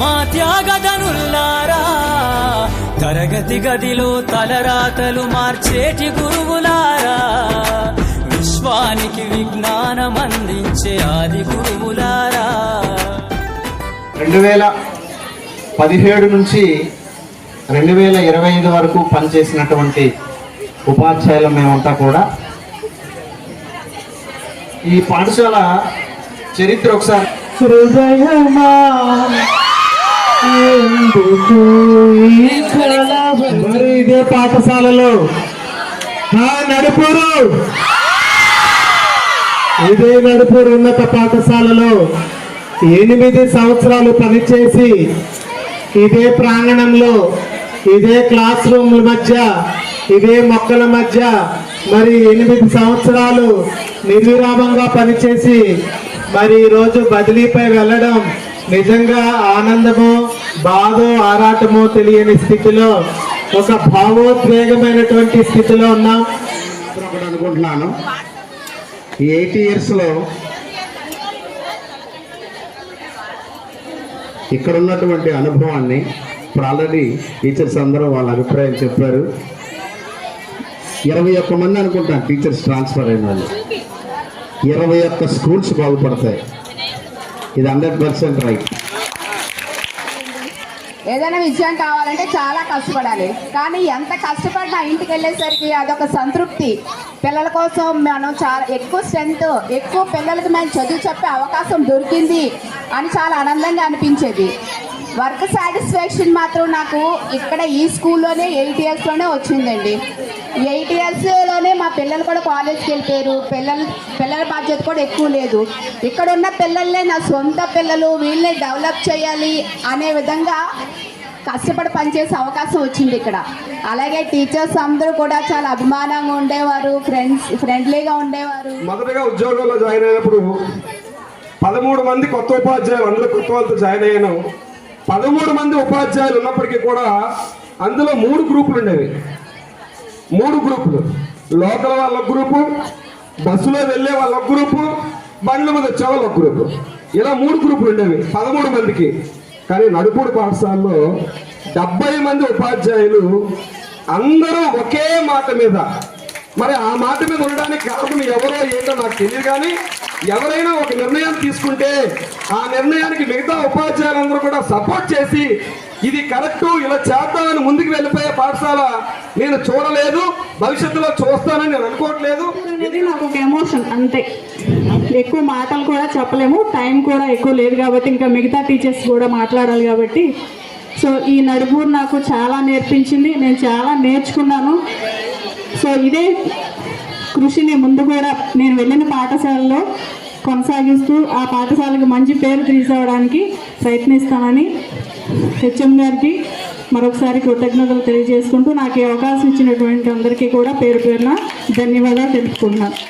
మా త్యాగదనుల్లారా తరగతి గదిలో తలరాతలు మార్చేటి గురువులారా విశ్వానికి విజ్ఞానం అందించే ఆది గురువులారా రెండు వేల పదిహేడు నుంచి రెండు వేల ఇరవై ఐదు వరకు పనిచేసినటువంటి ఉపాధ్యాయులు మేమంతా కూడా ఈ పాఠశాల చరిత్ర ఒకసారి హృదయమా? మరి ఇదే పాఠశాలలో? ఆ నడుపురు. ఇదే నడుపురు ఉన్నత పాఠశాలలో ఎనిమిది సంవత్సరాలు పనిచేసి ఇదే ప్రాంగణంలో ఇదే క్లాస్ రూమ్ల మధ్య ఇదే మొక్కల మధ్య మరి ఎనిమిది సంవత్సరాలు నిర్విరామంగా పనిచేసి మరి ఈరోజు బదిలీపై వెళ్ళడం నిజంగా ఆనందమో బాధో ఆరాటమో తెలియని స్థితిలో ఒక భావోద్వేగమైనటువంటి స్థితిలో ఉన్నాం. అనుకుంటున్నాను. ఈ ఎయిట్ ఇయర్స్లో ఇక్కడ ఉన్నటువంటి అనుభవాన్ని ఇప్పుడు ఆల్రెడీ టీచర్స్ అందరూ వాళ్ళ అభిప్రాయం చెప్పారు. ఇరవై ఒక్క మంది అనుకుంటాను టీచర్స్ ట్రాన్స్ఫర్ అయిన వాళ్ళు. ఇరవై ఒక్క స్కూల్స్ బాగుపడతాయి. ఇది హండ్రెడ్ పర్సెంట్ రైట్ ఏదైనా విజయం కావాలంటే చాలా కష్టపడాలి. కానీ ఎంత కష్టపడినా ఇంటికి వెళ్ళేసరికి అదొక సంతృప్తి. పిల్లల కోసం మనం చాలా ఎక్కువ స్ట్రెంత్ ఎక్కువ పిల్లలకి మేము చదువు చెప్పే అవకాశం దొరికింది అని చాలా ఆనందంగా అనిపించేది. వర్క్ సాటిస్ఫాక్షన్ మాత్రం నాకు ఇక్కడ ఈ స్కూల్లోనే ఎయిట్ ఇయర్స్లోనే వచ్చిందండి. ఎయిట్ ఇయర్స్లోనే మా పిల్లలు కూడా కాలేజ్కి వెళ్ళిపోయారు. పిల్లలు పిల్లల బాధ్యత కూడా ఎక్కువ లేదు. ఇక్కడ ఉన్న పిల్లల్నే నా సొంత పిల్లలు వీళ్ళని డెవలప్ చేయాలి అనే విధంగా కష్టపడి పనిచేసే అవకాశం వచ్చింది ఇక్కడ. అలాగే టీచర్స్ అందరూ కూడా చాలా అభిమానంగా ఉండేవారు ఫ్రెండ్స్ ఫ్రెండ్లీగా ఉండేవారు. మొదటగా ఉద్యోగంలో జాయిన్ అయినప్పుడు పదమూడు మంది కొత్త ఉపాధ్యాయులు అందులో కొత్త వాళ్ళతో జాయిన్ అయ్యాను. పదమూడు మంది ఉపాధ్యాయులు ఉన్నప్పటికీ కూడా అందులో మూడు గ్రూపులు ఉండేవి. మూడు గ్రూపులు. లోకల్ వాళ్ళ గ్రూపు బస్సులో వెళ్ళే వాళ్ళ గ్రూపు బండ్ల మీద వచ్చే వాళ్ళ గ్రూపు. ఇలా మూడు గ్రూపులు ఉండేవి పదమూడు మందికి. కానీ నడుపుడు పాఠశాలలో డెబ్బై మంది ఉపాధ్యాయులు అందరూ ఒకే మాట మీద. మరి ఆ మాట మీద ఉండడానికి కారణం ఎవరో ఏంటో నాకు తెలియదు కానీ ఎవరైనా ఒక నిర్ణయం తీసుకుంటే ఆ నిర్ణయానికి మిగతా ఉపాధ్యాయులందరూ కూడా సపోర్ట్ చేసి ఇది కరెక్ట్ ఇలా చేద్దామని ముందుకు వెళ్ళిపోయే పాఠశాల నేను చూడలేదు భవిష్యత్తులో చూస్తానని నేను అనుకోవట్లేదు. అనేది నాకు ఒక ఎమోషన్ అంతే. ఎక్కువ మాటలు కూడా చెప్పలేము టైం కూడా ఎక్కువ లేదు కాబట్టి ఇంకా మిగతా టీచర్స్ కూడా మాట్లాడాలి కాబట్టి. సో ఈ నడుపూరు నాకు చాలా నేర్పించింది నేను చాలా నేర్చుకున్నాను. సో ఇదే కృషిని ముందు కూడా నేను వెళ్ళిన పాఠశాలలో కొనసాగిస్తూ ఆ పాఠశాలకు మంచి పేరు తీసుకురావడానికి ప్రయత్నిస్తానని హెచ్ఎం గారికి మరొకసారి కృతజ్ఞతలు తెలియజేసుకుంటూ నాకు ఈ అవకాశం ఇచ్చినటువంటి అందరికీ కూడా పేరు పేరున ధన్యవాదాలు తెలుపుకుంటున్నాను.